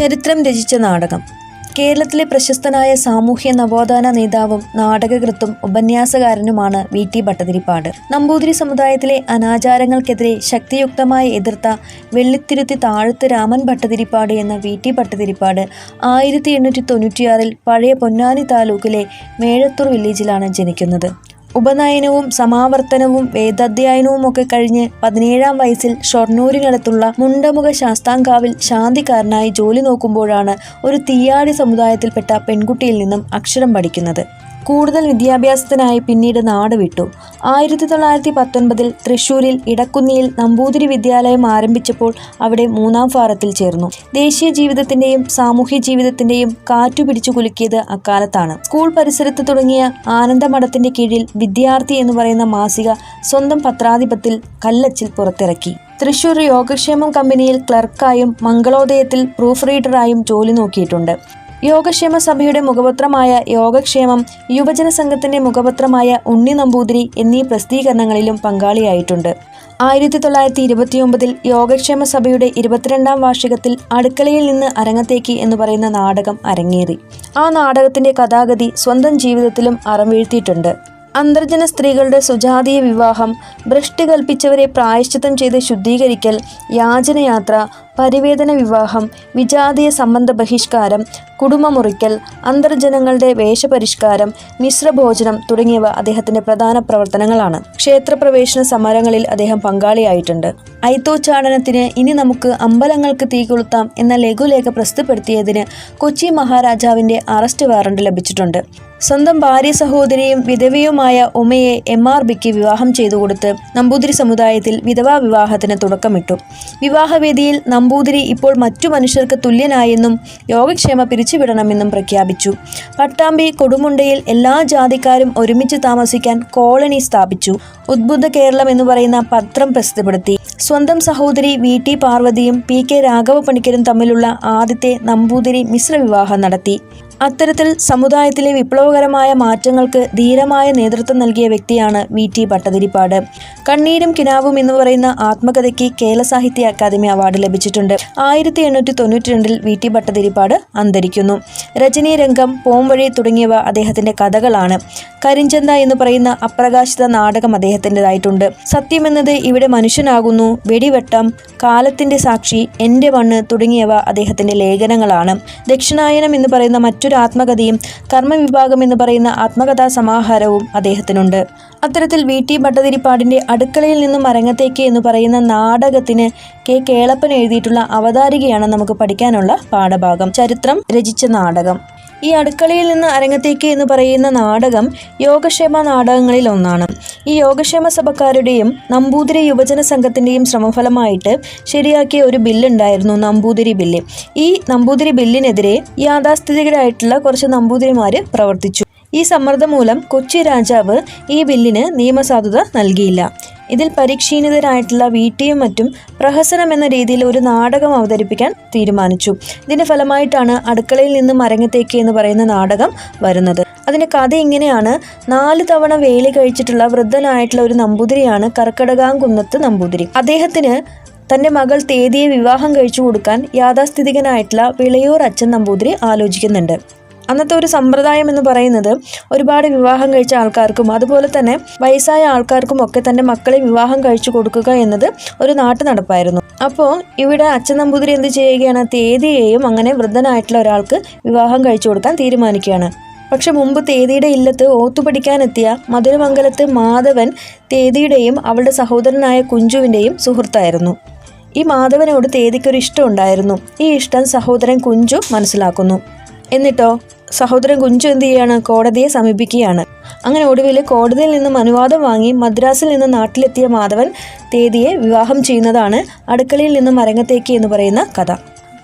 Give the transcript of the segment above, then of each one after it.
ചരിത്രം രചിച്ച നാടകം. കേരളത്തിലെ പ്രശസ്തനായ സാമൂഹ്യ നവോത്ഥാന നേതാവും നാടകകൃത്തും ഉപന്യാസകാരനുമാണ് വി. ടി. ഭട്ടതിരിപ്പാട്. നമ്പൂതിരി സമുദായത്തിലെ അനാചാരങ്ങൾക്കെതിരെ ശക്തിയുക്തമായി എതിർത്ത വെള്ളിത്തിരുത്തി താഴത്ത് രാമൻ ഭട്ടതിരിപ്പാട് എന്ന വി. ടി. ഭട്ടതിരിപ്പാട് ആയിരത്തി എണ്ണൂറ്റി തൊണ്ണൂറ്റിയാറിൽ പഴയ പൊന്നാനി താലൂക്കിലെ മേഴത്തൂർ വില്ലേജിലാണ് ജനിക്കുന്നത്. ഉപനയനവും സമാവർത്തനവും വേദാധ്യയനവും ഒക്കെ കഴിഞ്ഞ് പതിനേഴാം വയസ്സിൽ ഷൊർണൂരിനടുത്തുള്ള മുണ്ടമുഖ ശാസ്താംകാവിൽ ശാന്തിക്കാരനായി ജോലി നോക്കുമ്പോഴാണ് ഒരു തീയാടി സമുദായത്തിൽപ്പെട്ട പെൺകുട്ടിയിൽ നിന്നും അക്ഷരം പഠിക്കുന്നത്. കൂടുതൽ വിദ്യാഭ്യാസത്തിനായി പിന്നീട് നാട് വിട്ടു. ആയിരത്തി തൊള്ളായിരത്തി പത്തൊൻപതിൽ തൃശൂരിൽ ഇടക്കുന്നിയിൽ നമ്പൂതിരി വിദ്യാലയം ആരംഭിച്ചപ്പോൾ അവിടെ മൂന്നാം ഫാറത്തിൽ ചേർന്നു. ദേശീയ ജീവിതത്തിന്റെയും സാമൂഹ്യ ജീവിതത്തിന്റെയും കാറ്റു പിടിച്ചു കുലുക്കിയത് അക്കാലത്താണ്. സ്കൂൾ പരിസരത്ത് തുടങ്ങിയ ആനന്ദമഠത്തിന്റെ കീഴിൽ വിദ്യാർത്ഥി എന്ന് പറയുന്ന മാസിക സ്വന്തം പത്രാധിപത്തിൽ കല്ലച്ചിൽ പുറത്തിറക്കി. തൃശൂർ യോഗക്ഷേമം കമ്പനിയിൽ ക്ലർക്കായും മംഗളോദയത്തിൽ പ്രൂഫ് റീഡറായും ജോലി നോക്കിയിട്ടുണ്ട്. യോഗക്ഷേമ സഭയുടെ മുഖപത്രമായ യോഗക്ഷേമം യുവജന സംഘത്തിന്റെ മുഖപത്രമായ ഉണ്ണി നമ്പൂതിരി എന്നീ പ്രസിദ്ധീകരണങ്ങളിലും പങ്കാളിയായിട്ടുണ്ട്. ആയിരത്തി തൊള്ളായിരത്തി ഇരുപത്തിയൊമ്പതിൽ യോഗക്ഷേമ സഭയുടെ ഇരുപത്തിരണ്ടാം വാർഷികത്തിൽ അടുക്കളയിൽ നിന്ന് അരങ്ങത്തേക്ക് എന്ന് പറയുന്ന നാടകം അരങ്ങേറി. ആ നാടകത്തിന്റെ കഥാഗതി സ്വന്തം ജീവിതത്തിലും അറംവീഴ്ത്തിയിട്ടുണ്ട് അന്തർജന സ്ത്രീകളുടെ സുജാതീയ വിവാഹം ഭ്രഷ്ട് കൽപ്പിച്ചവരെ പ്രായശ്ചിത്തം ചെയ്ത് ശുദ്ധീകരിക്കൽ യാചനയാത്ര പരിവേദന വിവാഹം വിജാതീയ സംബന്ധ ബഹിഷ്കാരം കുടുംബമുറിക്കൽ അന്തർജനങ്ങളുടെ വേഷപരിഷ്കാരം മിശ്രഭോജനം തുടങ്ങിയവ അദ്ദേഹത്തിന്റെ പ്രധാന പ്രവർത്തനങ്ങളാണ്. ക്ഷേത്രപ്രവേശന സമരങ്ങളിൽ അദ്ദേഹം പങ്കാളിയായിട്ടുണ്ട്. ഐത്തോച്ചാടനത്തിന് ഇനി നമുക്ക് അമ്പലങ്ങൾക്ക് തീ കൊളുത്താം എന്ന ലഘുലേഖ പ്രസിദ്ധപ്പെടുത്തിയതിന് കൊച്ചി മഹാരാജാവിന്റെ അറസ്റ്റ് വാറണ്ട് ലഭിച്ചിട്ടുണ്ട്. സ്വന്തം ഭാര്യ സഹോദരിയും വിധവയുമായ ഉമയെ എം ആർ ബിക്ക് വിവാഹം ചെയ്തു കൊടുത്ത് നമ്പൂതിരി സമുദായത്തിൽ വിധവാ വിവാഹത്തിന് തുടക്കമിട്ടു. വിവാഹവേദിയിൽ നമ്പൂതിരി ഇപ്പോൾ മറ്റു മനുഷ്യർക്ക് തുല്യനായെന്നും യോഗക്ഷേമ പിരിച്ചുവിടണമെന്നും പ്രഖ്യാപിച്ചു. പട്ടാമ്പി കൊടുമുണ്ടയിൽ എല്ലാ ജാതിക്കാരും ഒരുമിച്ച് താമസിക്കാൻ കോളനി സ്ഥാപിച്ചു. ഉദ്ബുദ്ധ കേരളം എന്ന് പറയുന്ന പത്രം പ്രസിദ്ധപ്പെടുത്തി. സ്വന്തം സഹോദരി വി ടി പാർവതിയും പി കെ രാഘവ പണിക്കരും തമ്മിലുള്ള ആദ്യത്തെ നമ്പൂതിരി മിശ്ര വിവാഹം നടത്തി. അത്തരത്തിൽ സമുദായത്തിലെ വിപ്ലവകരമായ മാറ്റങ്ങൾക്ക് ധീരമായ നേതൃത്വം നൽകിയ വ്യക്തിയാണ് വി ടി ഭട്ടതിരിപ്പാട് കണ്ണീരും കിനാവും എന്ന് പറയുന്ന ആത്മകഥയ്ക്ക് കേരള സാഹിത്യ അക്കാദമി അവാർഡ് ലഭിച്ചിട്ടുണ്ട്. ആയിരത്തി എണ്ണൂറ്റി തൊണ്ണൂറ്റി രണ്ടിൽ വി ടി ഭട്ടതിരിപ്പാട് അന്തരിക്കുന്നു. രജനീ രംഗം പോംവഴി തുടങ്ങിയവ അദ്ദേഹത്തിന്റെ കഥകളാണ്. കരിഞ്ചന്ത എന്ന് പറയുന്ന അപ്രകാശിത നാടകം അദ്ദേഹത്തിന്റെതായിട്ടുണ്ട് സത്യമെന്നത് ഇവിടെ മനുഷ്യനാകുന്നു വെടിവെട്ടം കാലത്തിന്റെ സാക്ഷി എന്റെ മണ്ണ് തുടങ്ങിയവ അദ്ദേഹത്തിന്റെ ലേഖനങ്ങളാണ്. ദക്ഷിണായനം എന്ന് പറയുന്ന മറ്റൊരു ആത്മകഥയും കർമ്മവിഭാഗം എന്ന് പറയുന്ന ആത്മകഥാ സമാഹാരവും അദ്ദേഹത്തിനുണ്ട്. അത്തരത്തിൽ വി. ടി. ഭട്ടതിരിപ്പാടിന്റെ അടുക്കളയിൽ നിന്നും അരങ്ങത്തേക്ക് എന്ന് പറയുന്ന നാടകത്തിന് കെ. കേളപ്പൻ എഴുതിയിട്ടുള്ള അവതാരികയാണ് നമുക്ക് പഠിക്കാനുള്ള പാഠഭാഗം. ചരിത്രം രചിച്ച നാടകം. ഈ അടുക്കളയിൽ നിന്ന് അരങ്ങത്തേക്ക് എന്ന് പറയുന്ന നാടകം യോഗക്ഷേമ നാടകങ്ങളിൽ ഒന്നാണ്. ഈ യോഗക്ഷേമ സഭക്കാരുടെയും നമ്പൂതിരി യുവജന സംഘത്തിന്റെയും ശ്രമഫലമായിട്ട് ശരിയാക്കിയ ഒരു ബില്ലുണ്ടായിരുന്നു നമ്പൂതിരി ബില്ല്. ഈ നമ്പൂതിരി ബില്ലിനെതിരെ യാഥാസ്ഥിതികരായിട്ടുള്ള കുറച്ച് നമ്പൂതിരിമാർ പ്രവർത്തിച്ചു. ഈ സമ്മർദ്ദം മൂലം കൊച്ചി രാജാവ് ഈ ബില്ലിന് നിയമസാധുത നൽകിയില്ല. ഇതിൽ പരിക്ഷീണിതരായിട്ടുള്ള വീട്ടിയും മറ്റും പ്രഹസനം എന്ന രീതിയിൽ ഒരു നാടകം അവതരിപ്പിക്കാൻ തീരുമാനിച്ചു. ഇതിന്റെ ഫലമായിട്ടാണ് അടുക്കളയിൽ നിന്ന് മരങ്ങത്തേക്ക് എന്ന് പറയുന്ന നാടകം വരുന്നത്. അതിന്റെ കഥ ഇങ്ങനെയാണ്. നാല് തവണ വേലി കഴിച്ചിട്ടുള്ള വൃദ്ധനായിട്ടുള്ള ഒരു നമ്പൂതിരിയാണ് കർക്കടകാംകുന്നത്ത് നമ്പൂതിരി. അദ്ദേഹത്തിന് തന്റെ മകൾ തേദിയെ വിവാഹം കഴിച്ചു കൊടുക്കാൻ യാഥാസ്ഥിതികനായിട്ടുള്ള വിളയൂർ അച്ഛൻ നമ്പൂതിരി ആലോചിക്കുന്നുണ്ട്. അന്നത്തെ ഒരു സമ്പ്രദായം എന്ന് പറയുന്നത് ഒരുപാട് വിവാഹം കഴിച്ച ആൾക്കാർക്കും അതുപോലെ തന്നെ വയസ്സായ ആൾക്കാർക്കും ഒക്കെ തന്നെ മക്കളെ വിവാഹം കഴിച്ചു കൊടുക്കുക എന്നത് ഒരു നാട്ടു നടപ്പായിരുന്നു. അപ്പോൾ ഇവിടെ അച്ഛൻ നമ്പൂതിരി എന്ത് ചെയ്യുകയാണ്? തേതിയെയും അങ്ങനെ വൃദ്ധനായിട്ടുള്ള ഒരാൾക്ക് വിവാഹം കഴിച്ചു കൊടുക്കാൻ തീരുമാനിക്കുകയാണ്. പക്ഷെ മുമ്പ് തേതിയുടെ ഇല്ലത്ത് ഓത്തുപഠിക്കാനെത്തിയ മധുരമംഗലത്ത് മാധവൻ തേതിയുടെയും അവളുടെ സഹോദരനായ കുഞ്ചുവിന്റെയും സുഹൃത്തായിരുന്നു. ഈ മാധവനോട് തേതിക്കൊരു ഇഷ്ടം ഉണ്ടായിരുന്നു. ഈ ഇഷ്ടം സഹോദരൻ കുഞ്ചു മനസ്സിലാക്കുന്നു. എന്നിട്ടോ? സഹോദരൻ കുഞ്ചു എന്ത് ചെയ്യാണ്? കോടതിയെ സമീപിക്കുകയാണ്. അങ്ങനെ ഒടുവിൽ കോടതിയിൽ നിന്നും അനുവാദം വാങ്ങി മദ്രാസിൽ നിന്ന് നാട്ടിലെത്തിയ മാധവൻ തേതിയെ വിവാഹം ചെയ്യുന്നതാണ് അടുക്കളയിൽ നിന്നും അരങ്ങത്തേക്ക് എന്ന് പറയുന്ന കഥ.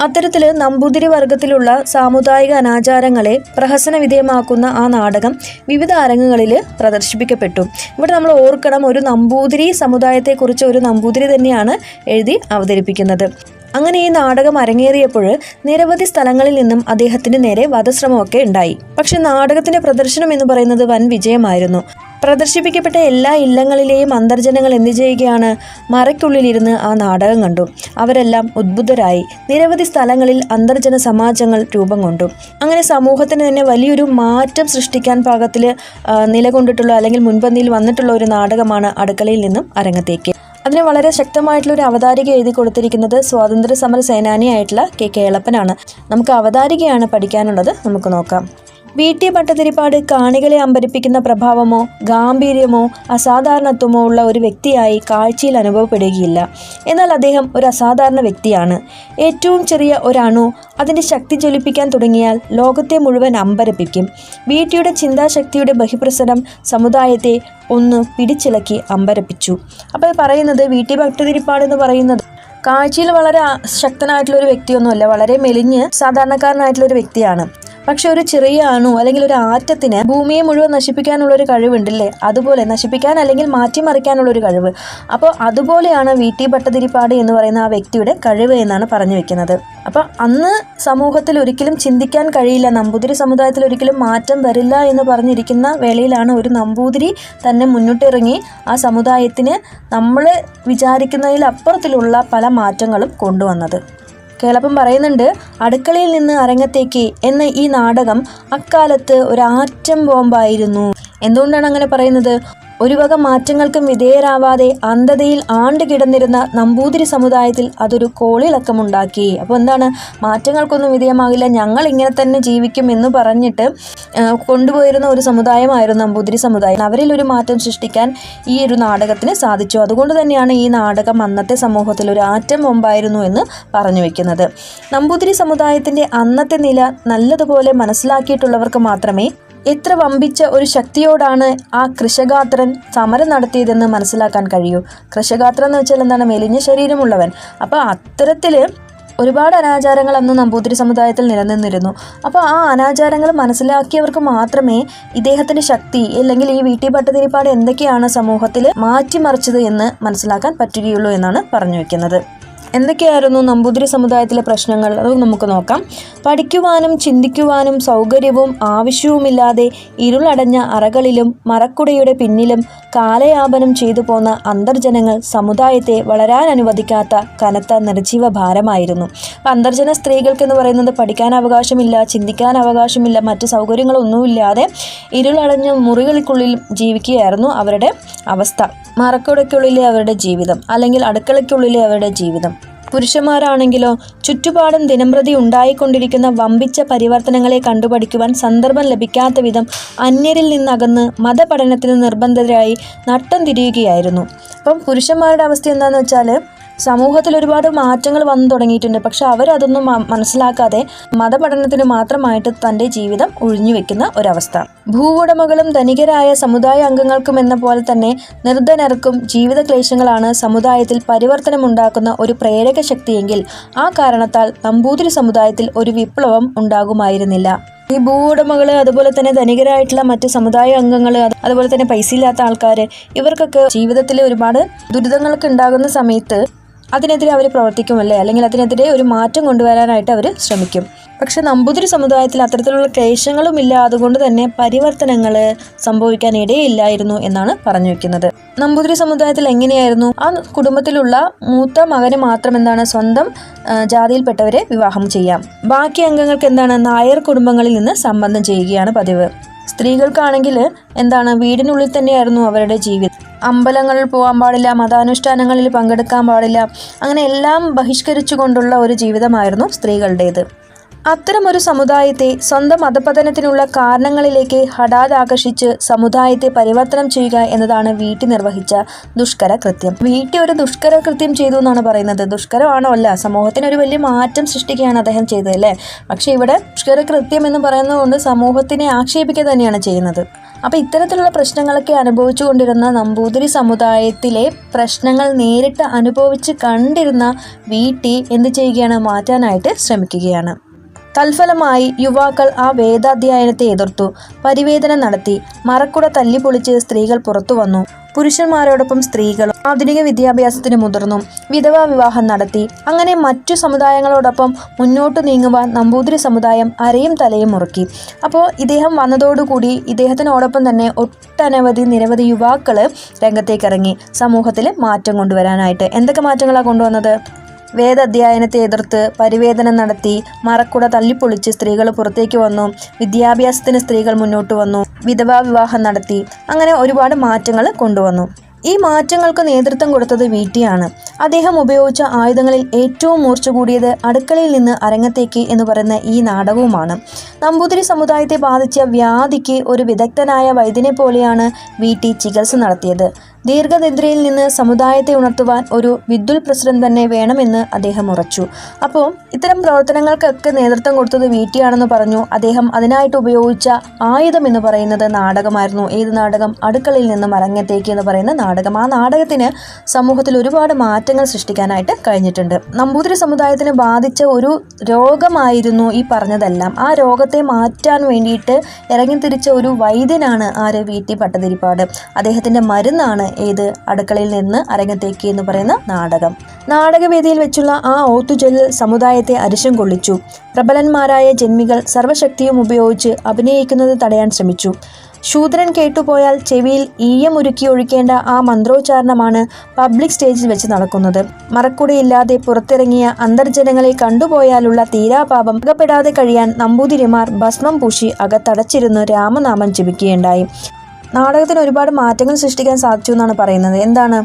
അത്തരത്തിൽ നമ്പൂതിരി വർഗത്തിലുള്ള സാമുദായിക അനാചാരങ്ങളെ പ്രഹസന വിധേയമാക്കുന്ന ആ നാടകം വിവിധ അരങ്ങുകളിൽ പ്രദർശിപ്പിക്കപ്പെട്ടു. ഇവിടെ നമ്മൾ ഓർക്കണം ഒരു നമ്പൂതിരി സമുദായത്തെക്കുറിച്ച് ഒരു നമ്പൂതിരി തന്നെയാണ് എഴുതി അവതരിപ്പിക്കുന്നത്. അങ്ങനെ ഈ നാടകം അരങ്ങേറിയപ്പോൾ നിരവധി സ്ഥലങ്ങളിൽ നിന്നും അദ്ദേഹത്തിന് നേരെ വധശ്രമമൊക്കെ ഉണ്ടായി. പക്ഷെ നാടകത്തിന്റെ പ്രദർശനം എന്ന് പറയുന്നത് വൻ വിജയമായിരുന്നു. പ്രദർശിപ്പിക്കപ്പെട്ട എല്ലാ ഇല്ലങ്ങളിലെയും അന്തർജനങ്ങൾ എന്തു ചെയ്യുകയാണ്? മറയ്ക്കുള്ളിലിരുന്ന് ആ നാടകം കണ്ടു. അവരെല്ലാം ഉദ്ബുദ്ധരായി. നിരവധി സ്ഥലങ്ങളിൽ അന്തർജന സമാജങ്ങൾ രൂപം കൊണ്ടു. അങ്ങനെ സമൂഹത്തിന് തന്നെ വലിയൊരു മാറ്റം സൃഷ്ടിക്കാൻ പാകത്തിൽ നിലകൊണ്ടിട്ടുള്ള അല്ലെങ്കിൽ മുൻപന്തിയിൽ വന്നിട്ടുള്ള ഒരു നാടകമാണ് അടുക്കളയിൽ നിന്നും അരങ്ങത്തേക്ക്. അതിന് വളരെ ശക്തമായിട്ടുള്ള ഒരു അവതാരിക എഴുതി കൊടുത്തിരിക്കുന്നത് സ്വാതന്ത്ര്യ സമര സേനാനിയായിട്ടുള്ള കെ കേളപ്പനാണ് നമുക്ക് അവതാരികയാണ് പഠിക്കാനുള്ളത്. നമുക്ക് നോക്കാം. വി ടി ഭട്ടതിരിപ്പാട് കാണികളെ അമ്പരിപ്പിക്കുന്ന പ്രഭാവമോ ഗാംഭീര്യമോ അസാധാരണത്വമോ ഉള്ള ഒരു വ്യക്തിയായി കാഴ്ചയിൽ അനുഭവപ്പെടുകയില്ല. എന്നാൽ അദ്ദേഹം ഒരു അസാധാരണ വ്യക്തിയാണ്. ഏറ്റവും ചെറിയ ഒരണു അതിന്റെ ശക്തി ജ്വലിപ്പിക്കാൻ തുടങ്ങിയാൽ ലോകത്തെ മുഴുവൻ അമ്പരപ്പിക്കും. വി ടിയുടെ ചിന്താശക്തിയുടെ ബഹിപ്രസരം സമുദായത്തെ ഒന്ന് പിടിച്ചിളക്കി അമ്പരപ്പിച്ചു. അപ്പോൾ പറയുന്നത് വി ടി ഭട്ടതിരിപ്പാട് എന്ന് പറയുന്നത് കാഴ്ചയിൽ വളരെ ശക്തനായിട്ടുള്ള ഒരു വ്യക്തിയൊന്നുമല്ല വളരെ മെലിഞ്ഞ് സാധാരണക്കാരനായിട്ടുള്ള ഒരു വ്യക്തിയാണ്. പക്ഷെ ഒരു ചെറിയ അണു അല്ലെങ്കിൽ ഒരു ആറ്റത്തിന് ഭൂമിയെ മുഴുവൻ നശിപ്പിക്കാനുള്ള ഒരു കഴിവുണ്ടല്ലേ? അതുപോലെ നശിപ്പിക്കാൻ അല്ലെങ്കിൽ മാറ്റിമറിക്കാനുള്ള ഒരു കഴിവ്. അപ്പോൾ അതുപോലെയാണ് വി ടി ഭട്ടതിരിപ്പാട് എന്ന് പറയുന്ന ആ വ്യക്തിയുടെ കഴിവ് എന്നാണ് പറഞ്ഞു വെക്കുന്നത്. അപ്പോൾ അന്ന് സമൂഹത്തിൽ ഒരിക്കലും ചിന്തിക്കാൻ കഴിയില്ല. നമ്പൂതിരി സമുദായത്തിൽ ഒരിക്കലും മാറ്റം വരില്ല എന്ന് പറഞ്ഞിരിക്കുന്ന വേളയിലാണ് ഒരു നമ്പൂതിരി തന്നെ മുന്നിട്ടിറങ്ങി ആ സമുദായത്തിന് നമ്മൾ വിചാരിക്കുന്നതിൽ അപ്പുറത്തിലുള്ള പല മാറ്റങ്ങളും കൊണ്ടുവന്നത്. കേളപ്പൻ പറയുന്നുണ്ട് അടുക്കളയിൽ നിന്ന് അരങ്ങത്തേക്ക് എന്ന ഈ നാടകം അക്കാലത്ത് ഒരു ആറ്റം ബോംബായിരുന്നു. എന്തുകൊണ്ടാണ് അങ്ങനെ പറയുന്നത്? ഒരു വക മാറ്റങ്ങൾക്കും വിധേയരാവാതെ അന്ധതയിൽ ആണ്ട് കിടന്നിരുന്ന നമ്പൂതിരി സമുദായത്തിൽ അതൊരു കോളിളക്കമുണ്ടാക്കി. അപ്പോൾ എന്താണ്? മാറ്റങ്ങൾക്കൊന്നും വിധേയമാകില്ല. ഞങ്ങൾ ഇങ്ങനെ തന്നെ ജീവിക്കും എന്ന് പറഞ്ഞിട്ട് കൊണ്ടുപോയിരുന്ന ഒരു സമുദായമായിരുന്നു നമ്പൂതിരി സമുദായം. അവരിൽ ഒരു മാറ്റം സൃഷ്ടിക്കാൻ ഈ ഒരു നാടകത്തിന് സാധിച്ചു. അതുകൊണ്ട് തന്നെയാണ് ഈ നാടകം അന്നത്തെ സമൂഹത്തിൽ ഒരു ആറ്റം മുമ്പായിരുന്നു എന്ന് പറഞ്ഞു വെക്കുന്നത്. നമ്പൂതിരി സമുദായത്തിന്റെ അന്നത്തെ നില നല്ലതുപോലെ മനസ്സിലാക്കിയിട്ടുള്ളവർക്ക് മാത്രമേ എത്ര വമ്പിച്ച ഒരു ശക്തിയോടാണ് ആ കൃഷഗാത്രൻ സമരം നടത്തിയതെന്ന് മനസ്സിലാക്കാൻ കഴിയൂ. കൃഷഗാത്രം എന്ന് വെച്ചാൽ എന്താണ്? മെലിഞ്ഞ ശരീരമുള്ളവൻ. അപ്പോൾ അത്തരത്തിൽ ഒരുപാട് അനാചാരങ്ങൾ അന്ന് നമ്പൂതിരി സമുദായത്തിൽ നിലനിന്നിരുന്നു. അപ്പോൾ ആ അനാചാരങ്ങൾ മനസ്സിലാക്കിയവർക്ക് മാത്രമേ ഇദ്ദേഹത്തിന്റെ ശക്തി അല്ലെങ്കിൽ ഈ വീട്ടി ഭട്ടതിരിപ്പാട് എന്തൊക്കെയാണ് സമൂഹത്തിൽ മാറ്റിമറിച്ചത് എന്ന് മനസ്സിലാക്കാൻ പറ്റുകയുള്ളൂ എന്നാണ് പറഞ്ഞു വയ്ക്കുന്നത് എന്തൊക്കെയായിരുന്നു നമ്പൂതിരി സമുദായത്തിലെ പ്രശ്നങ്ങൾ? അത് നമുക്ക് നോക്കാം. പഠിക്കുവാനും ചിന്തിക്കുവാനും സൗകര്യവും ആവശ്യവുമില്ലാതെ ഇരുളടഞ്ഞ അറകളിലും മറക്കുടയുടെ പിന്നിലും കാലയാപനം ചെയ്തു പോന്ന അന്തർജനങ്ങൾ സമുദായത്തെ വളരാൻ അനുവദിക്കാത്ത കനത്ത നിർജീവ ഭാരമായിരുന്നു. അന്തർജന സ്ത്രീകൾക്ക് എന്ന് പറയുന്നത് പഠിക്കാൻ അവകാശമില്ല ചിന്തിക്കാൻ അവകാശമില്ല മറ്റു സൗകര്യങ്ങളൊന്നുമില്ലാതെ ഇരുളടഞ്ഞ മുറികൾക്കുള്ളിൽ ജീവിക്കുകയായിരുന്നു അവരുടെ അവസ്ഥ. മറക്കുടയ്ക്കുള്ളിലെ അവരുടെ ജീവിതം അല്ലെങ്കിൽ അടുക്കളയ്ക്കുള്ളിലെ അവരുടെ ജീവിതം. പുരുഷന്മാരാണെങ്കിലോ ചുറ്റുപാടും ദിനംപ്രതി ഉണ്ടായിക്കൊണ്ടിരിക്കുന്ന വമ്പിച്ച പരിവർത്തനങ്ങളെ കണ്ടുപഠിക്കുവാൻ സന്ദർഭം ലഭിക്കാത്ത വിധം അന്യരിൽ നിന്നകന്ന് മതപഠനത്തിന് നിർബന്ധിതരായി നട്ടം തിരിയുകയായിരുന്നു. അപ്പം പുരുഷന്മാരുടെ അവസ്ഥ എന്താണെന്ന് വെച്ചാൽ സമൂഹത്തിൽ ഒരുപാട് മാറ്റങ്ങൾ വന്നു തുടങ്ങിയിട്ടുണ്ട്. പക്ഷെ അവരതൊന്നും മനസ്സിലാക്കാതെ മതപഠനത്തിന് മാത്രമായിട്ട് തന്റെ ജീവിതം ഒഴിഞ്ഞു വെക്കുന്ന ഒരവസ്ഥ. ഭൂവുടമകളും ധനികരായ സമുദായ അംഗങ്ങൾക്കും എന്ന പോലെ തന്നെ നിർധനർക്കും ജീവിത ക്ലേശങ്ങളാണ് സമുദായത്തിൽ പരിവർത്തനമുണ്ടാക്കുന്ന ഒരു പ്രേരക ശക്തിയെങ്കിൽ ആ കാരണത്താൽ നമ്പൂതിരി സമുദായത്തിൽ ഒരു വിപ്ലവം ഉണ്ടാകുമായിരുന്നില്ല. ഈ ഭൂ ഉടമകൾ അതുപോലെ തന്നെ ധനികരായിട്ടുള്ള മറ്റ് സമുദായ അംഗങ്ങൾ അതുപോലെ തന്നെ പൈസ ഇല്ലാത്ത ആൾക്കാർ ഇവർക്കൊക്കെ ജീവിതത്തിൽ ഒരുപാട് ദുരിതങ്ങളൊക്കെ ഉണ്ടാകുന്ന സമയത്ത് അതിനെതിരെ അവർ പ്രവർത്തിക്കുമല്ലേ? അല്ലെങ്കിൽ അതിനെതിരെ ഒരു മാറ്റം കൊണ്ടുവരാനായിട്ട് അവർ ശ്രമിക്കും. പക്ഷെ നമ്പൂതിരി സമുദായത്തിൽ അത്തരത്തിലുള്ള ക്ലേശങ്ങളുമില്ല അതുകൊണ്ട് തന്നെ പരിവർത്തനങ്ങൾ സംഭവിക്കാൻ ഇടയില്ലായിരുന്നു എന്നാണ് പറഞ്ഞു വെക്കുന്നത് നമ്പൂതിരി സമുദായത്തിൽ എങ്ങനെയായിരുന്നു? ആ കുടുംബത്തിലുള്ള മൂത്ത മകന് മാത്രം എന്താണ് സ്വന്തം ജാതിയിൽപ്പെട്ടവരെ വിവാഹം ചെയ്യാം. ബാക്കി അംഗങ്ങൾക്ക് എന്താണ്? നായർ കുടുംബങ്ങളിൽ നിന്ന് സംബന്ധം ചെയ്യുകയാണ് പതിവ്. സ്ത്രീകൾക്കാണെങ്കിൽ എന്താണ്? വീടിനുള്ളിൽ തന്നെയായിരുന്നു അവരുടെ ജീവിതം. അമ്പലങ്ങളിൽ പോകാൻ പാടില്ല മതാനുഷ്ഠാനങ്ങളിൽ പങ്കെടുക്കാൻ പാടില്ല. അങ്ങനെ എല്ലാം ബഹിഷ്കരിച്ചുകൊണ്ടുള്ള ഒരു ജീവിതമായിരുന്നു സ്ത്രീകളുടേത്. അത്തരമൊരു സമുദായത്തെ സ്വന്തം മതപതനത്തിനുള്ള കാരണങ്ങളിലേക്ക് ഹഠാത് ആകർഷിച്ച് സമുദായത്തെ പരിവർത്തനം ചെയ്യുക എന്നതാണ് വീട്ടി നിർവഹിച്ച ദുഷ്കര കൃത്യം. വീട്ടി ഒരു ദുഷ്കര കൃത്യം ചെയ്തു എന്നാണ് പറയുന്നത്. ദുഷ്കരമാണോ അല്ല സമൂഹത്തിന് ഒരു വലിയ മാറ്റം സൃഷ്ടിക്കുകയാണ് അദ്ദേഹം ചെയ്തത് അല്ലേ? പക്ഷേ ഇവിടെ ദുഷ്കര കൃത്യം എന്ന് പറയുന്നതുകൊണ്ട് സമൂഹത്തിനെ ആക്ഷേപിക്കുക തന്നെയാണ് ചെയ്യുന്നത്. അപ്പോൾ ഇത്തരത്തിലുള്ള പ്രശ്നങ്ങളൊക്കെ അനുഭവിച്ചു കൊണ്ടിരുന്ന നമ്പൂതിരി സമുദായത്തിലെ പ്രശ്നങ്ങൾ നേരിട്ട് അനുഭവിച്ച് കണ്ടിരുന്ന വീട്ടി എന്ത് ചെയ്യുകയാണ്? മാറ്റാനായിട്ട് ശ്രമിക്കുകയാണ്. തൽഫലമായി യുവാക്കൾ ആ വേദാധ്യയനത്തെ എതിർത്തു. പരിവേദനം നടത്തി. മറക്കുട തല്ലിപ്പൊളിച്ച് സ്ത്രീകൾ പുറത്തു വന്നു. പുരുഷന്മാരോടൊപ്പം സ്ത്രീകളും ആധുനിക വിദ്യാഭ്യാസത്തിന് മുതിർന്നു. വിധവാ വിവാഹം നടത്തി. അങ്ങനെ മറ്റു സമുദായങ്ങളോടൊപ്പം മുന്നോട്ട് നീങ്ങുവാൻ നമ്പൂതിരി സമുദായം അരയും തലയും മുറുക്കി. അപ്പോൾ ഇദ്ദേഹം വന്നതോടുകൂടി ഇദ്ദേഹത്തിനോടൊപ്പം തന്നെ ഒട്ടനവധി നിരവധി യുവാക്കൾ രംഗത്തേക്കിറങ്ങി. സമൂഹത്തിൽ മാറ്റം കൊണ്ടുവരാനായിട്ട്. എന്തൊക്കെ മാറ്റങ്ങളാണ് കൊണ്ടുവന്നത്? വേദാധ്യയനത്തെ എതിർത്ത് പരിവേദനം നടത്തി മറക്കുട തല്ലിപ്പൊളിച്ച് സ്ത്രീകൾ പുറത്തേക്ക് വന്നു. വിദ്യാഭ്യാസത്തിന് സ്ത്രീകൾ മുന്നോട്ട് വന്നു. വിധവാ വിവാഹം നടത്തി. അങ്ങനെ ഒരുപാട് മാറ്റങ്ങൾ കൊണ്ടുവന്നു. ഈ മാറ്റങ്ങൾക്ക് നേതൃത്വം കൊടുത്തത് വീട്ടിയാണ്. അദ്ദേഹം ഉപയോഗിച്ച ആയുധങ്ങളിൽ ഏറ്റവും മൂർച്ച കൂടിയത് അടുക്കളയിൽ നിന്ന് അരങ്ങത്തേക്ക് എന്ന് പറയുന്ന ഈ നാടകവുമാണ്. നമ്പൂതിരി സമുദായത്തെ ബാധിച്ച വ്യാധിക്ക് ഒരു വിദഗ്ധനായ വൈദ്യനെ പോലെയാണ് വീട്ടി ചികിത്സ നടത്തിയത്. ദീർഘനിദ്രയിൽ നിന്ന് സമുദായത്തെ ഉണർത്തുവാൻ ഒരു വിദ്യുൽ പ്രസിഡന്റ് തന്നെ വേണമെന്ന് അദ്ദേഹം ഉറച്ചു. അപ്പോൾ ഇത്തരം പ്രവർത്തനങ്ങൾക്കൊക്കെ നേതൃത്വം കൊടുത്തത് വീട്ടിയാണെന്ന് പറഞ്ഞു. അദ്ദേഹം അതിനായിട്ട് ഉപയോഗിച്ച ആയുധം എന്ന് പറയുന്നത് നാടകമായിരുന്നു. ഏത് നാടകം? അടുക്കളയിൽ നിന്ന് മരങ്ങത്തേക്ക് എന്ന് പറയുന്ന നാടകം. ആ നാടകത്തിന് സമൂഹത്തിൽ ഒരുപാട് മാറ്റങ്ങൾ സൃഷ്ടിക്കാനായിട്ട് കഴിഞ്ഞിട്ടുണ്ട്. നമ്പൂതിരി സമുദായത്തിന് ബാധിച്ച ഒരു രോഗമായിരുന്നു ഈ പറഞ്ഞതെല്ലാം. ആ രോഗത്തെ മാറ്റാൻ വേണ്ടിയിട്ട് ഇറങ്ങിത്തിരിച്ച ഒരു വൈദ്യനാണ് ആര് വി ടി പട്ടതിരിപ്പാട് അദ്ദേഹത്തിന്റെ മരുന്നാണ് ഏത് അടുക്കളയിൽ നിന്ന് അരങ്ങത്തേക്ക് എന്ന് പറയുന്ന നാടകം. നാടകവേദിയിൽ വെച്ചുള്ള ആ ഓത്തുചൊല്ലൽ സമുദായത്തെ അരിശം കൊള്ളിച്ചു. പ്രബലന്മാരായ ജന്മികൾ സർവശക്തിയും ഉപയോഗിച്ച് അഭിനയിക്കുന്നത് തടയാൻ ശ്രമിച്ചു. ശൂദ്രൻ കേട്ടുപോയാൽ ചെവിയിൽ ഈയം ഉരുക്കി ഒഴിക്കേണ്ട ആ മന്ത്രോച്ചാരണമാണ് പബ്ലിക് സ്റ്റേജിൽ വെച്ച് നടക്കുന്നത്. മറക്കുടയില്ലാതെ പുറത്തിറങ്ങിയ അന്തർജനങ്ങളെ കണ്ടുപോയാലുള്ള തീരാപാപം അകപ്പെടാതെ കഴിയാൻ നമ്പൂതിരിമാർ ഭസ്മം പൂശി അകത്തടച്ചിരുന്ന് രാമനാമം ജപിക്കുകയുണ്ടായി. നാടകത്തിന് ഒരുപാട് മാറ്റങ്ങൾ സൃഷ്ടിക്കാൻ സാധിച്ചു എന്നാണ് പറയുന്നത്. എന്താണ്?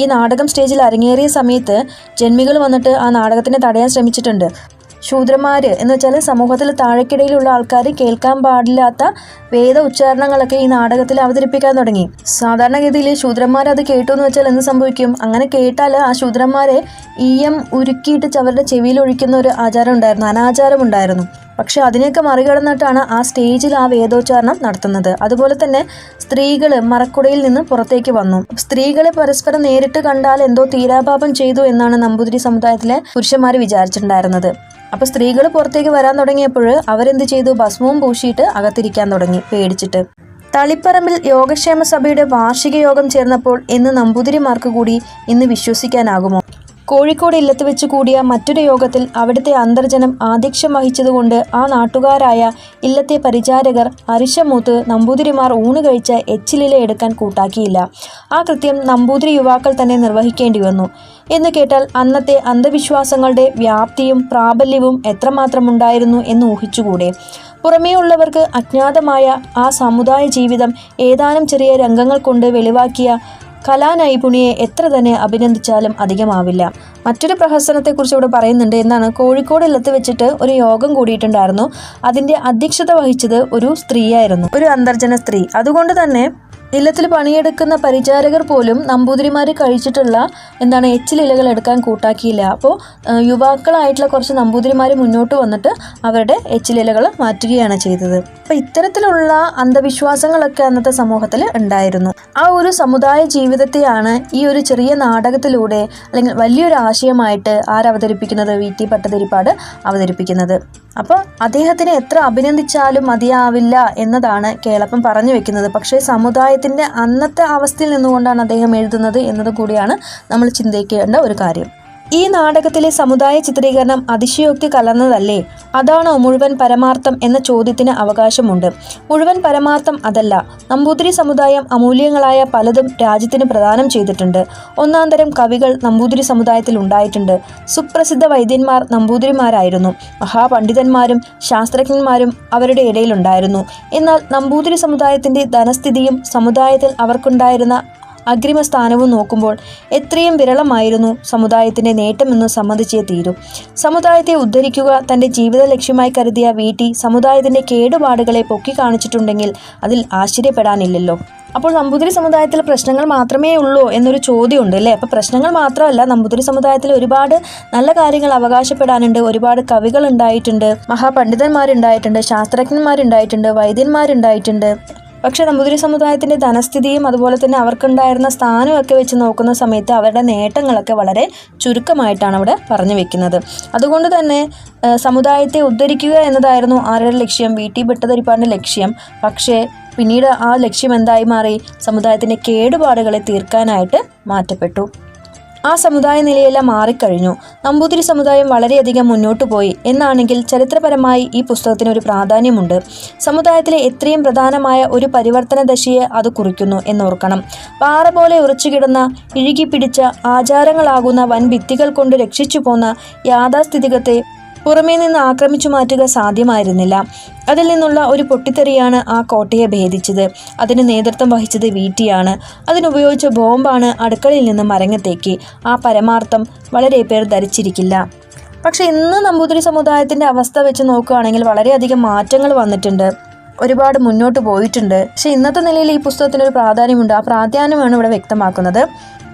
ഈ നാടകം സ്റ്റേജിൽ അരങ്ങേറിയ സമയത്ത് ജന്മികൾ വന്നിട്ട് ആ നാടകത്തിനെ തടയാൻ ശ്രമിച്ചിട്ടുണ്ട്. ശൂദ്രന്മാർ എന്ന് വെച്ചാൽ സമൂഹത്തിൽ താഴെക്കിടയിലുള്ള ആൾക്കാർ കേൾക്കാൻ പാടില്ലാത്ത വേദ ഉച്ചാരണങ്ങളൊക്കെ ഈ നാടകത്തിൽ അവതരിപ്പിക്കാൻ തുടങ്ങി. സാധാരണഗതിയിൽ ശൂദ്രന്മാർ അത് കേട്ടു എന്ന് വെച്ചാൽ എന്ത് സംഭവിക്കും? അങ്ങനെ കേട്ടാൽ ആ ശൂദ്രന്മാരെ ഈയം ഉരുക്കിയിട്ട് അവരുടെ ചെവിയിൽ ഒഴിക്കുന്ന ഒരു ആചാരം ഉണ്ടായിരുന്നു. അനാചാരം ഉണ്ടായിരുന്നു. പക്ഷെ അതിനെയൊക്കെ മറികടന്നിട്ടാണ് ആ സ്റ്റേജിൽ ആ വേദോച്ചാരണം നടത്തുന്നത്. അതുപോലെ തന്നെ സ്ത്രീകൾ മറക്കുടയിൽ നിന്ന് പുറത്തേക്ക് വന്നു. സ്ത്രീകളെ പരസ്പരം നേരിട്ട് കണ്ടാൽ എന്തോ തീരാപാപം ചെയ്തു എന്നാണ് നമ്പൂതിരി സമുദായത്തിലെ പുരുഷന്മാർ വിചാരിച്ചിട്ടുണ്ടായിരുന്നത്. അപ്പോൾ സ്ത്രീകൾ പുറത്തേക്ക് വരാൻ തുടങ്ങിയപ്പോൾ അവരെന്ത് ചെയ്തു? ഭസ്മവും പൂശിയിട്ട് അകത്തിരിക്കാൻ തുടങ്ങി പേടിച്ചിട്ട്. തളിപ്പറമ്പിൽ യോഗക്ഷേമ സഭയുടെ വാർഷിക യോഗം ചേർന്നപ്പോൾ ഇന്ന് നമ്പൂതിരിമാർക്ക് കൂടി ഇന്ന് വിശ്വസിക്കാനാകുമോ? കോഴിക്കോട് ഇല്ലത്ത് വെച്ച് കൂടിയ മറ്റൊരു യോഗത്തിൽ അവിടുത്തെ അന്തർജനം ആധ്യക്ഷം വഹിച്ചതുകൊണ്ട് ആ നാട്ടുകാരായ ഇല്ലത്തെ പരിചാരകർ അരിശമൂത്ത് നമ്പൂതിരിമാർ ഊണ് കഴിച്ച എച്ചിലില എടുക്കാൻ കൂട്ടാക്കിയില്ല. ആ കൃത്യം നമ്പൂതിരി യുവാക്കൾ തന്നെ നിർവഹിക്കേണ്ടി വന്നു. എന്ന് കേട്ടാൽ അന്നത്തെ അന്ധവിശ്വാസങ്ങളുടെ വ്യാപ്തിയും പ്രാബല്യവും എത്രമാത്രമുണ്ടായിരുന്നു എന്ന് ഊഹിച്ചുകൂടെ? പുറമേ ഉള്ളവർക്ക് അജ്ഞാതമായ ആ സമുദായ ജീവിതം ഏതാനും ചെറിയ രംഗങ്ങൾ കൊണ്ട് വെളിവാക്കിയ കലാനൈപുണിയെ എത്ര തന്നെ അഭിനന്ദിച്ചാലും അധികമാവില്ല. മറ്റൊരു പ്രഹസനത്തെക്കുറിച്ച് ഇവിടെ പറയുന്നുണ്ട് എന്നാണ് കോഴിക്കോട് ഇല്ലത്ത് വെച്ചിട്ട് ഒരു യോഗം കൂടിയിട്ടുണ്ടായിരുന്നു. അതിന്റെ അധ്യക്ഷത വഹിച്ചത് ഒരു സ്ത്രീയായിരുന്നു. ഒരു അന്തർജന സ്ത്രീ. അതുകൊണ്ട് തന്നെ ഇല്ലത്തിൽ പണിയെടുക്കുന്ന പരിചാരകർ പോലും നമ്പൂതിരിമാർ കഴിച്ചിട്ടുള്ള എന്താണ് എച്ചിലിലകൾ എടുക്കാൻ കൂട്ടാക്കിയില്ല. അപ്പോൾ യുവാക്കളായിട്ടുള്ള കുറച്ച് നമ്പൂതിരിമാർ മുന്നോട്ട് വന്നിട്ട് അവരുടെ എച്ചിലിലകൾ മാറ്റുകയാണ് ചെയ്തത്. അപ്പോൾ ഇത്തരത്തിലുള്ള അന്ധവിശ്വാസങ്ങളൊക്കെ അന്നത്തെ സമൂഹത്തിൽ ഉണ്ടായിരുന്നു. ആ ഒരു സമുദായ ജീവിതത്തെയാണ് ഈ ഒരു ചെറിയ നാടകത്തിലൂടെ അല്ലെങ്കിൽ വലിയൊരു ആശയമായിട്ട് ആരവതരിപ്പിക്കുന്നത് വി. ടി. പട്ടതിരിപ്പാട് അവതരിപ്പിക്കുന്നത്. അപ്പോൾ അദ്ദേഹത്തിനെ എത്ര അഭിനന്ദിച്ചാലും മതിയാവില്ല എന്നതാണ് കേളപ്പം പറഞ്ഞു വെക്കുന്നത്. പക്ഷേ സമുദായത്തിന്റെ അന്നത്തെ അവസ്ഥയിൽ നിന്നുകൊണ്ടാണ് അദ്ദേഹം എഴുതുന്നത് എന്നത് കൂടിയാണ് നമ്മൾ ചിന്തിക്കേണ്ട ഒരു കാര്യം. ഈ നാടകത്തിലെ സമുദായ ചിത്രീകരണം അതിശയോക്തി കലർന്നതല്ലേ? അതാണോ മുഴുവൻ പരമാർത്ഥം എന്ന ചോദ്യത്തിന് അവകാശമുണ്ട്. മുഴുവൻ പരമാർത്ഥം അതല്ല. നമ്പൂതിരി സമുദായം അമൂല്യങ്ങളായ പലതും രാജ്യത്തിന് പ്രദാനം ചെയ്തിട്ടുണ്ട്. ഒന്നാം തരം കവികൾ നമ്പൂതിരി സമുദായത്തിൽ ഉണ്ടായിട്ടുണ്ട്. സുപ്രസിദ്ധ വൈദ്യന്മാർ നമ്പൂതിരിമാരായിരുന്നു. മഹാപണ്ഡിതന്മാരും ശാസ്ത്രജ്ഞന്മാരും അവരുടെ ഇടയിലുണ്ടായിരുന്നു. എന്നാൽ നമ്പൂതിരി സമുദായത്തിന്റെ ധനസ്ഥിതിയും സമുദായത്തിൽ അവർക്കുണ്ടായിരുന്ന അഗ്രിമ സ്ഥാനവും നോക്കുമ്പോൾ എത്രയും വിരളമായിരുന്നു സമുദായത്തിന്റെ നേട്ടമെന്ന് സമ്മതിച്ചേ തീരൂ. സമുദായത്തെ ഉദ്ധരിക്കുക തന്റെ ജീവിത ലക്ഷ്യമായി കരുതിയ വീട്ടി സമുദായത്തിന്റെ കേടുപാടുകളെ പൊക്കി കാണിച്ചിട്ടുണ്ടെങ്കിൽ അതിൽ ആശ്ചര്യപ്പെടാനില്ലല്ലോ. അപ്പോൾ നമ്പൂതിരി സമുദായത്തിൽ പ്രശ്നങ്ങൾ മാത്രമേ ഉള്ളൂ എന്നൊരു ചോദ്യമുണ്ട് അല്ലേ? അപ്പോൾ പ്രശ്നങ്ങൾ മാത്രമല്ല നമ്പൂതിരി സമുദായത്തിൽ ഒരുപാട് നല്ല കാര്യങ്ങൾ അവകാശപ്പെടാനുണ്ട് ഒരുപാട് കവികൾ ഉണ്ടായിട്ടുണ്ട് മഹാപണ്ഡിതന്മാരുണ്ടായിട്ടുണ്ട് ശാസ്ത്രജ്ഞന്മാരുണ്ടായിട്ടുണ്ട് വൈദ്യന്മാരുണ്ടായിട്ടുണ്ട്. പക്ഷേ നമ്പൂതിരി സമുദായത്തിന്റെ ധനസ്ഥിതിയും അതുപോലെ തന്നെ അവർക്കുണ്ടായിരുന്ന സ്ഥാനമൊക്കെ വെച്ച് നോക്കുന്ന സമയത്ത് അവരുടെ നേട്ടങ്ങളൊക്കെ വളരെ ചുരുക്കമായിട്ടാണ് അവിടെ പറഞ്ഞു വെക്കുന്നത്. അതുകൊണ്ട് തന്നെ സമുദായത്തെ ഉദ്ധരിക്കുക എന്നതായിരുന്നു ആരുടെ ലക്ഷ്യം? വി. ടി. ഭട്ടതിരിപ്പാടിന്റെ ലക്ഷ്യം. പക്ഷേ പിന്നീട് ആ ലക്ഷ്യം എന്തായി മാറി? സമുദായത്തിന്റെ കേടുപാടുകളെ തീർക്കാനായിട്ട് മാറ്റപ്പെട്ടു. ആ സമുദായ നിലയെല്ലാം മാറിക്കഴിഞ്ഞു. നമ്പൂതിരി സമുദായം വളരെയധികം മുന്നോട്ടു പോയി എന്നാണെങ്കിൽ ചരിത്രപരമായി ഈ പുസ്തകത്തിന് ഒരു പ്രാധാന്യമുണ്ട്. സമുദായത്തിലെ എത്രയും പ്രധാനമായ ഒരു പരിവർത്തന ദശയെ അത് കുറിക്കുന്നു എന്നോർക്കണം. പാറ പോലെ ഉറച്ചുകിടന്ന ഇഴുകിപ്പിടിച്ച ആചാരങ്ങളാകുന്ന വൻ ഭിത്തികൾ കൊണ്ട് രക്ഷിച്ചു പോന്ന യാഥാസ്ഥിതികത്തെ പുറമേ നിന്ന് ആക്രമിച്ചു മാറ്റുക സാധ്യമായിരുന്നില്ല. അതിൽ നിന്നുള്ള ഒരു പൊട്ടിത്തെറിയാണ് ആ കോട്ടയെ ഭേദിച്ചത്. അതിന് നേതൃത്വം വഹിച്ചത് വീട്ടിയാണ് അതിനുപയോഗിച്ച ബോംബാണ് അടുക്കളയിൽ നിന്ന് മരങ്ങത്തേക്ക്. ആ പരമാർത്ഥം വളരെ പേർ ധരിച്ചിരിക്കില്ല. പക്ഷേ ഇന്ന് നമ്പൂതിരി സമുദായത്തിന്റെ അവസ്ഥ വെച്ച് നോക്കുകയാണെങ്കിൽ വളരെയധികം മാറ്റങ്ങൾ വന്നിട്ടുണ്ട്. ഒരുപാട് മുന്നോട്ട് പോയിട്ടുണ്ട്. പക്ഷേ ഇന്നത്തെ നിലയിൽ ഈ പുസ്തകത്തിന് ഒരു പ്രാധാന്യമുണ്ട്. ആ പ്രാധാന്യമാണ് ഇവിടെ വ്യക്തമാക്കുന്നത്.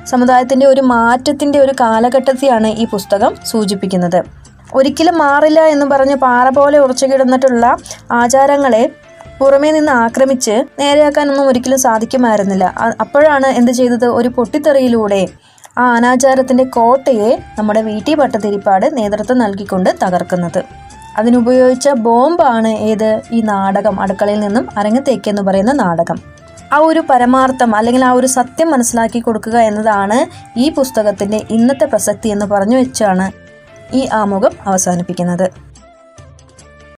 സമുദായത്തിന്റെ ഒരു മാറ്റത്തിന്റെ ഒരു കാലഘട്ടത്തെയാണ് ഈ പുസ്തകം സൂചിപ്പിക്കുന്നത്. ഒരിക്കലും മാറില്ല എന്ന് പറഞ്ഞ് പാറ പോലെ ഉറച്ചു കിടന്നിട്ടുള്ള ആചാരങ്ങളെ പുറമേ നിന്ന് ആക്രമിച്ച് നേരെയാക്കാനൊന്നും ഒരിക്കലും സാധിക്കുമായിരുന്നില്ല. അപ്പോഴാണ് എന്ത് ചെയ്തത്? ഒരു പൊട്ടിത്തെറിയിലൂടെ ആ അനാചാരത്തിന്റെ കോട്ടയെ നമ്മുടെ വീട്ടി ടി ഭട്ടതിരിപ്പാട് നേതൃത്വം നൽകിക്കൊണ്ട് തകർക്കുന്നത്. അതിനുപയോഗിച്ച ബോംബാണ് ഏത്? ഈ നാടകം അടുക്കളയിൽ നിന്നും അരങ്ങത്തേക്ക് എന്ന് പറയുന്ന നാടകം. ആ ഒരു പരമാർത്ഥം അല്ലെങ്കിൽ ആ ഒരു സത്യം മനസ്സിലാക്കി കൊടുക്കുക എന്നതാണ് ഈ പുസ്തകത്തിന്റെ ഇന്നത്തെ പ്രസക്തി എന്ന് പറഞ്ഞു വെച്ചാണ് ഈ ആമുഖം അവസാനിപ്പിക്കുന്നത്.